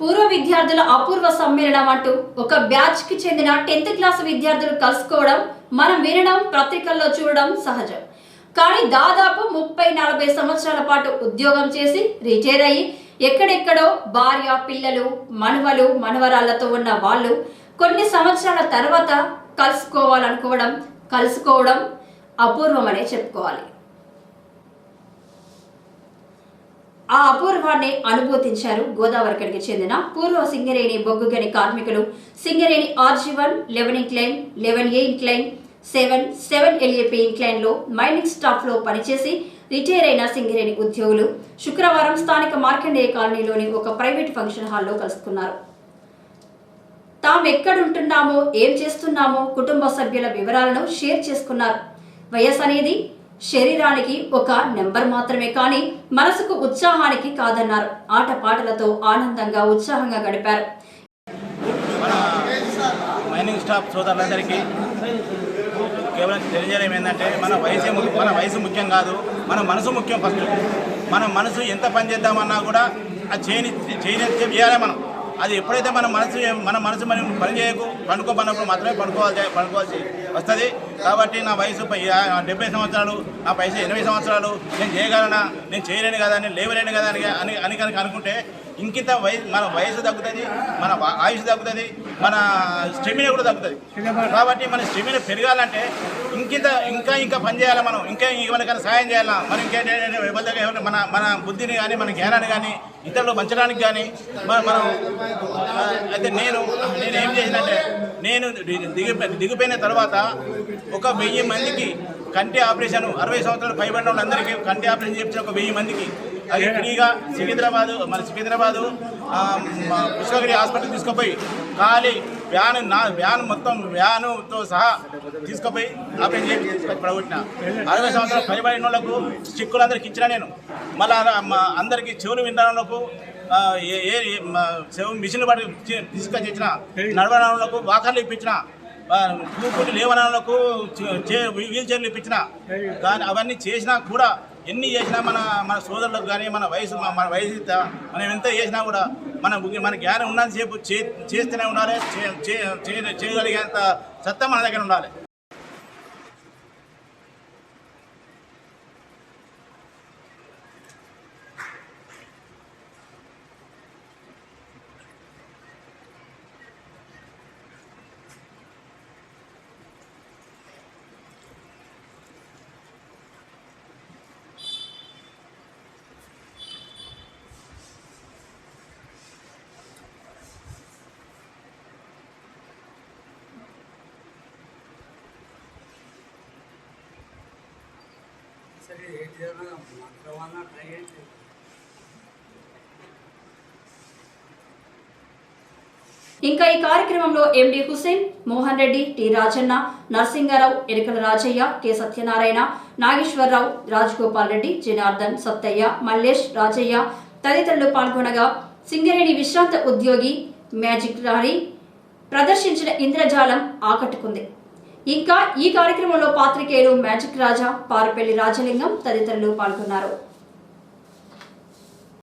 పూర్వ విద్యార్థుల అపూర్వ సమ్మేళనం అంటూ ఒక బ్యాచ్కి చెందిన టెన్త్ క్లాస్ విద్యార్థులు కలుసుకోవడం మనం వినడం పత్రికల్లో చూడడం సహజం. కానీ దాదాపు ముప్పై నలభై సంవత్సరాల పాటు ఉద్యోగం చేసి రిటైర్ అయ్యి ఎక్కడెక్కడో భార్య పిల్లలు మనవలు మనవరాళ్ళతో ఉన్న వాళ్ళు కొన్ని సంవత్సరాల తర్వాత కలుసుకోవాలనుకోవడం కలుసుకోవడం అపూర్వమనే చెప్పుకోవాలి. ఆ అపూర్వాన్ని అనుభూతించారు గోదావరికడికి చెందిన పూర్వ సింగరేణి బొగ్గుగని కార్మికులు. Singareni RG one eleven incline eleven A incline seven seven LAP ఇంక్లైన్లో mining స్టాఫ్లో పనిచేసి రిటైర్ అయిన సింగరేణి ఉద్యోగులు. శుక్రవారం స్థానిక మార్కండేయ కాలనీలోని ఒక ప్రైవేట్ ఫంక్షన్ హాల్లో కలుసుకున్నారు. తాము ఎక్కడుంటున్నామో ఏం చేస్తున్నామో కుటుంబ సభ్యుల వివరాలను షేర్ చేసుకున్నారు. వయసు అనేది శరీరానికి ఒక నెంబర్ మాత్రమే కానీ మనసుకు ఉత్సాహానికి కాదన్నారు. ఆటపాటలతో ఆనందంగా ఉత్సాహంగా గడిపారు. మన మైనింగ్ స్టాఫ్ సోదరులందరికీ కేవలం తెలియజేయడం ఏంటంటే మన వయసు ము- మన వయసు ముఖ్యం కాదు మన మనసు ముఖ్యం ఫస్ట్. మన మనసు ఎంత పని చేద్దామన్నా కూడా అది చేయని చేయని చేయాలి మనం. అది ఎప్పుడైతే మన మనసు మన మనసు మనం పని చేయకు పండుకోమన్నప్పుడు మాత్రమే పండుకోవాలి పండుకోవాల్సి వస్తుంది. కాబట్టి నా వయసు డెబ్బై సంవత్సరాలు నా వయసు ఎనభై సంవత్సరాలు నేను చేయగలనా? నేను చేయలేను కదా నేను లేవలేను కదా అని అని అని కనుక అనుకుంటే ఇంకింత వయసు మన వయసు తగ్గుతుంది మన ఆయుష్ తగ్గుతుంది మన స్టెమినా కూడా తగ్గుతుంది. కాబట్టి మన స్టెమినా పెరగాలంటే ఇంకింత ఇంకా ఇంకా పని చేయాలి మనం? ఇంకా ఎవరికైనా సాయం చేయాలా? మనం ఇంకేంటంటే ఎవరి మన మన బుద్ధిని కానీ మన జ్ఞానాన్ని కానీ ఇతరులు పంచడానికి కానీ మనం అయితే నేను నేను ఏం చేసినంటే నేను దిగి దిగిపోయిన తర్వాత ఒక వెయ్యి మందికి కంటి ఆపరేషన్ అరవై సంవత్సరాలు పైబడిన వాళ్ళందరికీ కంటి ఆపరేషన్ చేయించిన ఒక వెయ్యి మందికి. అది ఫ్రీగా సికింద్రాబాదు మన సికింద్రాబాదు కృష్ణగిరి పుష్పగిరి హాస్పిటల్ తీసుకుపోయి ఖాళీ వ్యాన్ నా వ్యాన్ మొత్తం వ్యానుతో సహా తీసుకుపోయి ఆపరేషన్ చేసి తీసుకొని పడగొట్టిన. అరవై సంవత్సరాలు పైబడిన వాళ్ళకు చిక్కులందరికి అందరికి ఇచ్చిన నేను. మళ్ళీ అందరికి చెవులు వినడానికి ఏ మిషన్ పడి చి- తీసుకొచ్చి ఇచ్చిన నడవడానికి వాకర్లు ఇప్పించిన. కూకుటి లేవనాలకు వీల్ చైర్లు ఇప్పించిన. కానీ అవన్నీ చేసినా కూడా ఎన్ని చేసినా మన మన సోదరులకు కానీ మన వయసు మన మన వయసు మనం ఎంత చేసినా కూడా మన మన జ్ఞానం ఉన్నంతసేపు చే చేస్తూనే ఉండాలి చే- చే- చేయగలిగేంత సత్తా మన దగ్గర ఉండాలి. సరే ట్రై చేయండి ఇంకా ఈ కార్యక్రమంలో MD Hussain Mohan Reddy T Rajanna Narasingarao Erikala Rajaiah K Satyanarayana Nageswararao Rajagopal Reddy Janardhan Sattaiah Mallesh Rajaiah తదితరులు పాల్గొనగా సింగరేణి విశ్రాంత ఉద్యోగి మ్యాజిక్ రాణి ప్రదర్శించిన ఇంద్రజాలం ఆకట్టుకుంది. ఇంకా ఈ కార్యక్రమంలో పాత్రికేయులు మ్యాజిక్ రాజా పారుపల్లి రాజలింగం తదితరులు పాల్గొన్నారు.